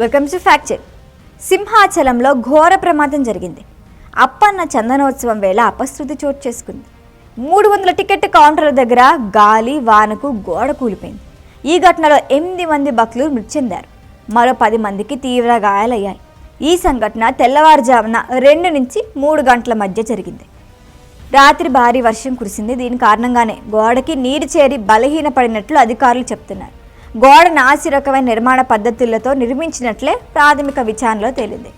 Welcome to ఫ్యాక్చర్ సింహాచలంలో ఘోర ప్రమాదం జరిగింది. అప్పన్న చందనోత్సవం వేళ అపశృతి చోటు చేసుకుంది. మూడు వందల టికెట్ కౌంటర్ల దగ్గర గాలి వానకు గోడ కూలిపోయింది. ఈ ఘటనలో ఎనిమిది మంది భక్తులు మృతి చెందారు. మరో పది మందికి తీవ్ర గాయాలయ్యాయి. ఈ సంఘటన తెల్లవారుజామున రెండు నుంచి మూడు గంటల మధ్య జరిగింది. రాత్రి భారీ వర్షం కురిసింది. దీని కారణంగానే గోడకి నీరు చేరి బలహీనపడినట్లు అధికారులు చెప్తున్నారు. గోడ నాసి రకమైన నిర్మాణ పద్ధతులతో నిర్మించినట్లే ప్రాథమిక విచారణలో తేలింది.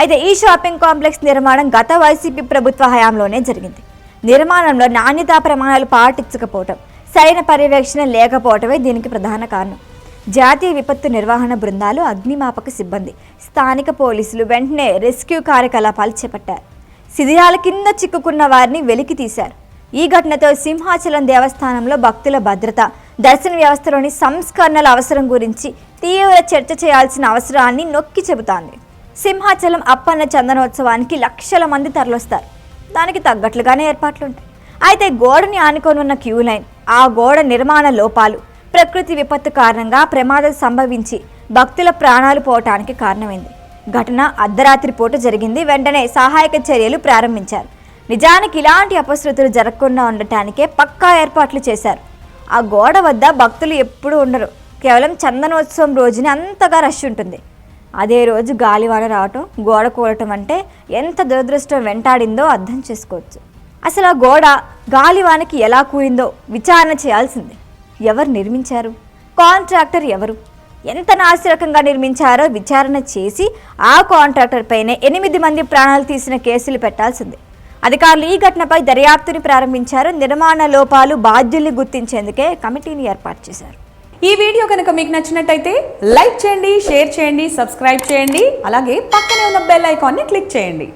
అయితే ఈ షాపింగ్ కాంప్లెక్స్ నిర్మాణం గత వైసీపీ ప్రభుత్వ హయాంలోనే జరిగింది. నిర్మాణంలో నాణ్యతా ప్రమాణాలు పాటించకపోవటం సరైన పర్యవేక్షణ లేకపోవటమే దీనికి ప్రధాన కారణం. జాతీయ విపత్తు నిర్వహణ బృందాలు అగ్నిమాపక సిబ్బంది స్థానిక పోలీసులు వెంటనే రెస్క్యూ కార్యకలాపాలు చేపట్టారు. శిథిరాల కింద చిక్కుకున్న వారిని వెలికి తీశారు. ఈ ఘటనతో సింహాచలం దేవస్థానంలో భక్తుల భద్రత దర్శన వ్యవస్థలోని సంస్కరణల అవసరం గురించి తీవ్ర చర్చ చేయాల్సిన అవసరాన్ని నొక్కి చెబుతోంది. సింహాచలం అప్పన్న చందనోత్సవానికి లక్షల మంది తరలొస్తారు. దానికి తగ్గట్లుగానే ఏర్పాట్లుంటాయి. అయితే గోడని ఆనుకొని ఉన్న క్యూ లైన్ ఆ గోడ నిర్మాణ లోపాలు ప్రకృతి విపత్తు కారణంగా ప్రమాదం సంభవించి భక్తుల ప్రాణాలు పోవటానికి కారణమైంది. ఘటన అర్ధరాత్రి పూట జరిగింది. వెంటనే సహాయక చర్యలు ప్రారంభించారు. నిజానికి ఇలాంటి అపశృతులు జరగకుండా ఉండటానికే పక్కా ఏర్పాట్లు చేశారు. ఆ గోడ వద్ద భక్తులు ఎప్పుడూ ఉండరు. కేవలం చందనోత్సవం రోజున అంతగా రష్ ఉంటుంది. అదే రోజు గాలివాన రావటం గోడ కూలటం అంటే ఎంత దురదృష్టం వెంటాడిందో అర్థం చేసుకోవచ్చు. అసలు ఆ గోడ గాలివానకి ఎలా కూలిందో విచారణ చేయాల్సింది. ఎవరు నిర్మించారు? కాంట్రాక్టర్ ఎవరు? ఎంత నాసిరకంగా నిర్మించారో విచారణ చేసి ఆ కాంట్రాక్టర్ పైనే ఎనిమిది మంది ప్రాణాలు తీసిన కేసులు పెట్టాల్సింది. అధికారులు ఈ ఘటనపై దర్యాప్తుని ప్రారంభించారు. నిర్మాణ లోపాలు బాధ్యుల్ని గుర్తించేందుకే కమిటీని ఏర్పాటు చేశారు. ఈ వీడియో కనుక మీకు నచ్చినట్టయితే లైక్ చేయండి షేర్ చేయండి సబ్స్క్రైబ్ చేయండి. అలాగే పక్కనే ఉన్న బెల్ ఐకాన్ని క్లిక్ చేయండి.